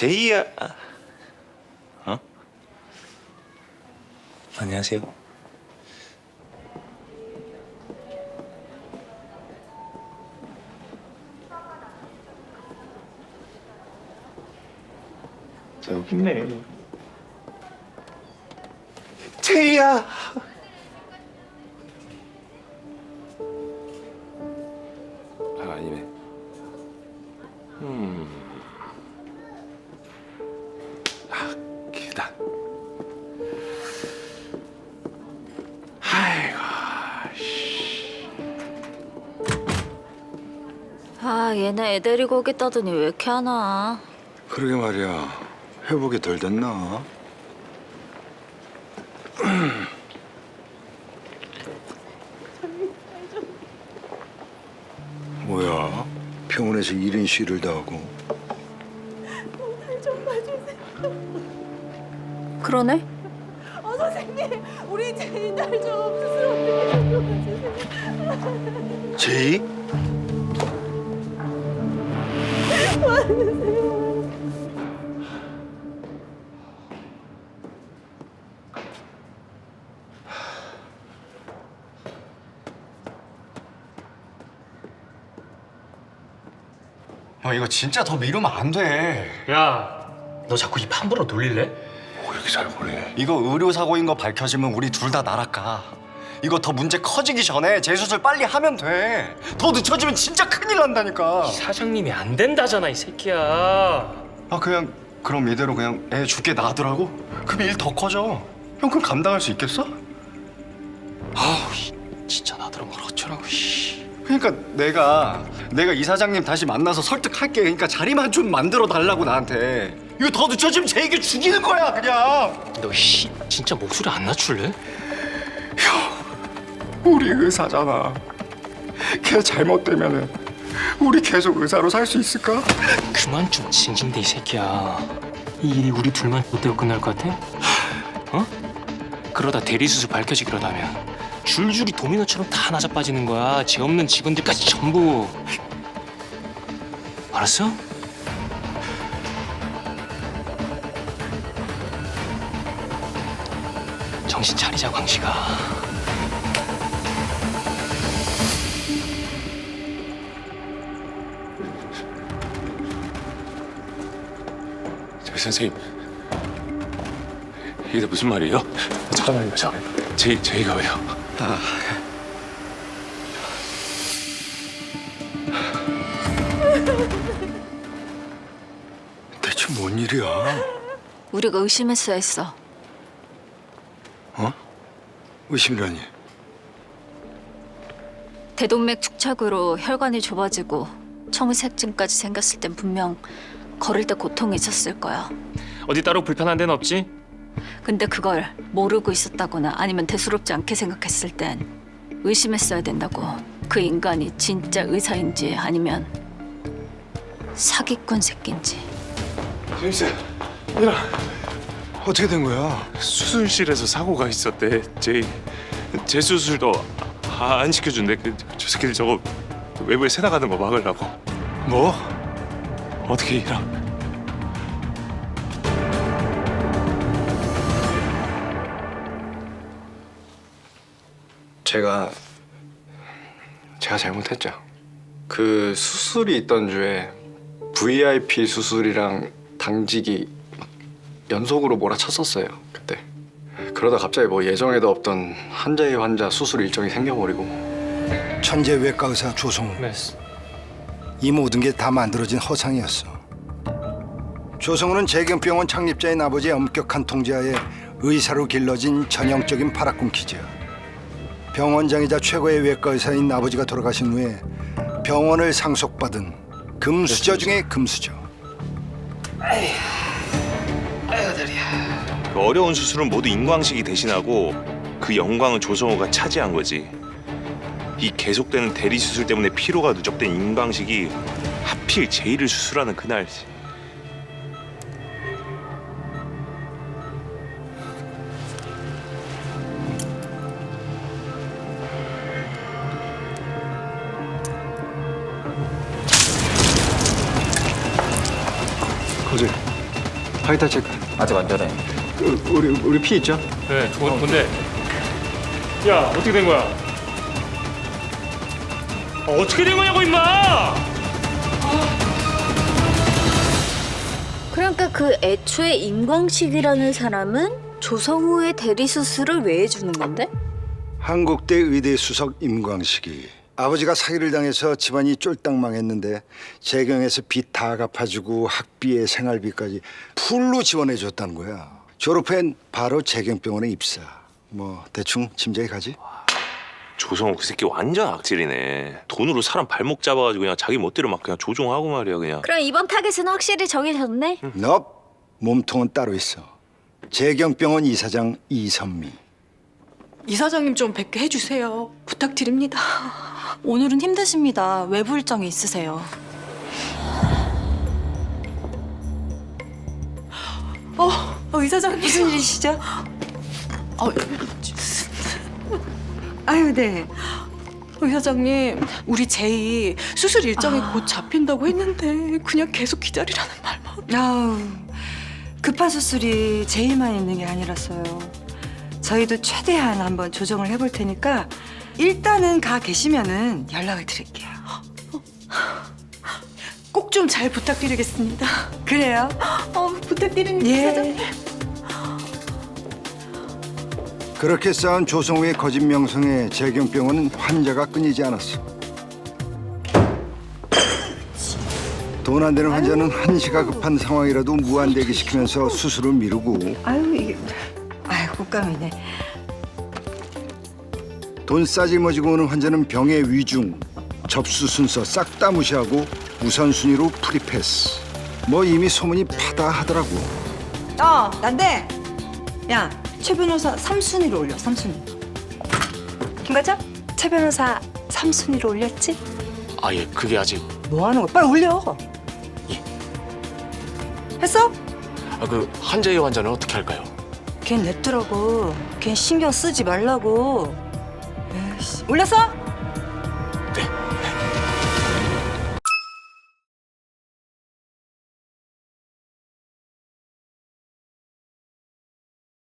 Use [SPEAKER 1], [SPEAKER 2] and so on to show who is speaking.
[SPEAKER 1] 제이야. 어? 안녕하세요. 저 여기 있네. 제이야. 아, 아니네. 아, 아
[SPEAKER 2] 얘네 애 데리고 오겠다더니 왜 이렇게 안 와?
[SPEAKER 3] 그러게 말이야. 회복이 덜 됐나? 뭐야? 병원에서 1인 시위를 다 하고
[SPEAKER 2] 그러네?
[SPEAKER 4] 어 선생님 우리 제이 딸좀 스스로 어떻게 좀
[SPEAKER 3] 제이?
[SPEAKER 5] 형 이거 진짜 더 미루면 안 돼.
[SPEAKER 6] 야, 너 자꾸 입 함부로 돌릴래?
[SPEAKER 3] 뭐 이렇게 잘 보내?
[SPEAKER 5] 이거 의료 사고인 거 밝혀지면 우리 둘 다 날아가. 이거 더 문제 커지기 전에 재수술 빨리 하면 돼. 더 늦춰지면 진짜 큰일 난다니까.
[SPEAKER 6] 사장님이 안 된다잖아, 이 새끼야.
[SPEAKER 5] 아 그냥 그럼 이대로 그냥 애 죽게 놔두라고? 그럼 일 더 커져. 형 그럼 감당할 수 있겠어? 아우 씨, 진짜 나더러 뭘 어쩌라고. 씨. 그러니까 내가 내가 이 사장님 다시 만나서 설득할게. 그러니까 자리만 좀 만들어 달라고 나한테. 이거 더 늦춰지면 제 얘기 죽이는 거야 그냥.
[SPEAKER 6] 너 씨, 진짜 목소리 안 낮출래?
[SPEAKER 5] 우리 의사잖아. 걔 잘못되면은 우리 계속 의사로 살 수 있을까?
[SPEAKER 6] 그만 좀 징징대 이 새끼야. 이 일이 우리 둘만 못되고 끝날 것 같아? 어? 그러다 대리수술 밝혀지기로 하면 줄줄이 도미노처럼 다 낮아 빠지는 거야. 죄 없는 직원들까지 전부. 알았어? 정신 차리자 광식아.
[SPEAKER 7] 선생님 이게 다 무슨 말이에요? 잠깐만요 잠깐만요 제, 제이가 왜요?
[SPEAKER 3] 대체 뭔 일이야?
[SPEAKER 2] 우리가 의심했어야 했어.
[SPEAKER 3] 어? 의심이라니?
[SPEAKER 2] 대동맥 축착으로 혈관이 좁아지고 청색증까지 생겼을 땐 분명 걸을 때 고통이 있었을 거야.
[SPEAKER 6] 어디 따로 불편한 데는 없지?
[SPEAKER 2] 근데 그걸 모르고 있었다거나 아니면 대수롭지 않게 생각했을 땐 의심했어야 된다고. 그 인간이 진짜 의사인지 아니면 사기꾼 새끼인지.
[SPEAKER 7] 선생님 얘들아
[SPEAKER 3] 어떻게 된 거야?
[SPEAKER 7] 수술실에서 사고가 있었대 제이 재수술도 아, 안 시켜준대 그, 저 새끼들 저거 외부에 새 나가는 거 막으려고
[SPEAKER 3] 뭐?
[SPEAKER 7] 어떻게 이랑
[SPEAKER 5] 제가 제가 잘못했죠. 그 수술이 있던 주에 VIP 수술이랑 당직이 막 연속으로 몰아쳤었어요. 그때 그러다 갑자기 뭐 예정에도 없던 한자의 환자 수술 일정이 생겨버리고
[SPEAKER 3] 천재 외과 의사 조성우.
[SPEAKER 6] 네.
[SPEAKER 3] 이 모든 게 다 만들어진 허상이었어. 조성우는 재경병원 창립자인 아버지의 엄격한 통제하에 의사로 길러진 전형적인 파라군 키즈야. 병원장이자 최고의 외과 의사인 아버지가 돌아가신 후에 병원을 상속받은 금수저 중에 금수저.
[SPEAKER 1] 그 어려운 수술은 모두 인광식이 대신하고 그 영광은 조성호가 차지한 거지. 이 계속되는 대리 수술 때문에 피로가 누적된 인광식이 하필 제이를 수술하는 그날
[SPEAKER 7] 거제
[SPEAKER 5] 바이탈 체크.
[SPEAKER 8] 아직 안 되네.
[SPEAKER 5] 그, 우리 우리 피 있죠?
[SPEAKER 6] 네, 뭐, 뭔데? 야, 어떻게 된 거야? 어, 어떻게 된 거냐고 임마!
[SPEAKER 9] 그러니까 그 애초에 임광식이라는 사람은 조성우의 대리 수술을 왜 해주는 건데?
[SPEAKER 3] 한국대 의대 수석 임광식이 아버지가 사기를 당해서 집안이 쫄딱 망했는데 재경에서 빚 다 갚아주고 학비에 생활비까지 풀로 지원해 줬다는 거야. 졸업 후엔 바로 재경병원에 입사. 뭐 대충 짐작이 가지?
[SPEAKER 1] 조성호 그 새끼 완전 악질이네. 돈으로 사람 발목 잡아가지고 그냥 자기 멋대로 막 그냥 조종하고 말이야 그냥.
[SPEAKER 9] 그럼 이번 타겟은 확실히 정해졌네?
[SPEAKER 3] 넙 몸통은 따로 있어. 재경병원 이사장 이선미.
[SPEAKER 4] 이사장님 좀 뵙게 해주세요. 부탁드립니다.
[SPEAKER 10] 오늘은 힘드십니다. 외부 일정이 있으세요.
[SPEAKER 4] 어, 어 이사장님.
[SPEAKER 10] 무슨 일이시죠?
[SPEAKER 4] 어,
[SPEAKER 10] 아유, 네.
[SPEAKER 4] 어, 이사장님, 우리 제이 수술 일정이 곧 잡힌다고 했는데 그냥 계속 기다리라는 말만.
[SPEAKER 10] 아우, 급한 수술이 제일만 있는 게 아니라서요. 저희도 최대한 한번 조정을 해볼 테니까 일단은 가 계시면은 연락을 드릴게요.
[SPEAKER 4] 꼭 좀 잘 부탁드리겠습니다.
[SPEAKER 10] 그래요?
[SPEAKER 4] 어, 부탁드립니다,
[SPEAKER 10] 예.
[SPEAKER 4] 이사장님.
[SPEAKER 3] 그렇게 쌓은 조성우의 거짓 명성에 재경병원은 환자가 끊이지 않았어. 돈 안 되는 환자는 한시가 급한 상황이라도 무한대기 시키면서 수술을 미루고
[SPEAKER 10] 아유, 이게. 아유, 꽃감이네.
[SPEAKER 3] 돈 싸질머지고 오는 환자는 병의 위중, 접수 순서 싹 다 무시하고 우선순위로 프리패스. 뭐 이미 소문이 파다하더라고.
[SPEAKER 10] 어, 난데. 야, 최 변호사 3순위로 올려, 3순위. 김과장, 최 변호사 3순위로 올렸지?
[SPEAKER 6] 아, 예, 그게 아직.
[SPEAKER 10] 뭐 하는 거야? 빨리 올려.
[SPEAKER 6] 예.
[SPEAKER 10] 했어?
[SPEAKER 6] 아, 그 한재희 환자는 어떻게 할까요?
[SPEAKER 10] 걔 냅두라고. 걔 신경 쓰지 말라고. 에이씨. 올렸어?